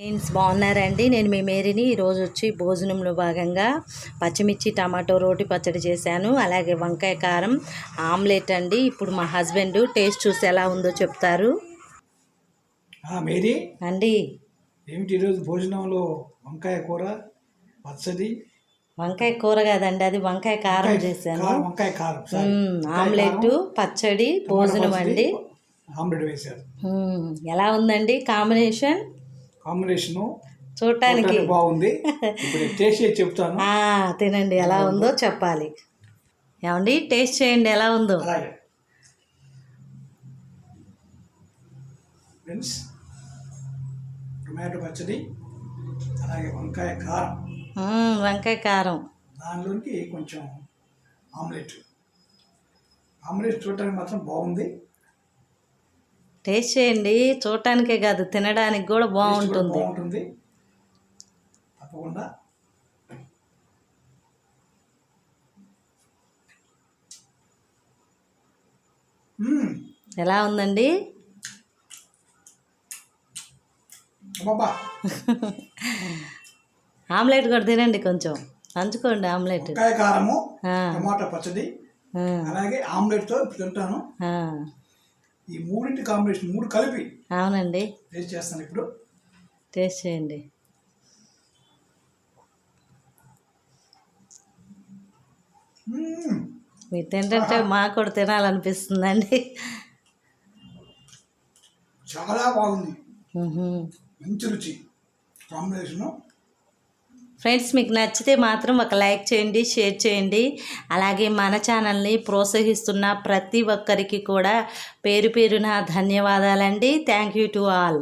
Friends బాగున్నారండి. నేను మీ మేరీని ఈరోజు వచ్చి భోజనంలో భాగంగా పచ్చిమిర్చి టమాటో రోటి పచ్చడి చేశాను. అలాగే వంకాయ కారం ఆమ్లెట్ అండి. ఇప్పుడు మా హస్బెండ్ టేస్ట్ చూసి ఎలా ఉందో చెప్తారు. మేరీ? అండి. ఏమిటి ఈరోజు భోజనంలో వంకాయ కూర పచ్చడి? వంకాయ కూర కాదండి. అది వంకాయ కారం చేశాను. వంకాయ కారం ఆమ్లెట్ పచ్చడి భోజనం అండి. ఆమ్లెట్ వేశారు. ఎలా ఉందండి కాంబినేషన్? కాంబినేషను చూడటానికి. బాగుంది. ఇప్పుడు టేస్ట్ చేసి చెప్తాను. తినండి. ఎలా ఉందో చెప్పాలి. ఏమండి? టేస్ట్ చేయండి. ఎలా ఉందో? ఫ్రెండ్స్ టొమాటో పచ్చడి అలాగే వంకాయ కారం. వంకాయ కారం. దానిలోకి కొంచెం ఆమ్లెట్. ఆమ్లెట్ చూడటానికి మాత్రం బాగుంది. టేస్ట్ చేయండి. చూడటానికే కాదు తినడానికి కూడా బాగుంటుంది. బాగుంటుంది. తప్పకుండా. ఎలా ఉందండి? ఆమ్లెట్ కూడా తినండి కొంచెం. నంచుకోండి ఆమ్లెట్. కారము టమాటా పచ్చడి అలాగే ఆమ్లెట్తో తింటాను. ఈ మూడింటి కాంబినేషన్ మూడు కలిపి అవునండి. టేస్ట్ చేస్తాను ఇప్పుడు. టేస్ట్ చేయండి. మీరు తింటుంటే మాకు కూడా తినాలనిపిస్తుందండి. చాలా బాగుంది. మంచి రుచి. కాంబినేషను ఫ్రెండ్స్ మీకు నచ్చితే మాత్రం ఒక లైక్ చేయండి షేర్ చేయండి. అలాగే మన ఛానల్ని ప్రోత్సహిస్తున్న ప్రతి ఒక్కరికి కూడా పేరు పేరున ధన్యవాదాలండి. Thank you to all.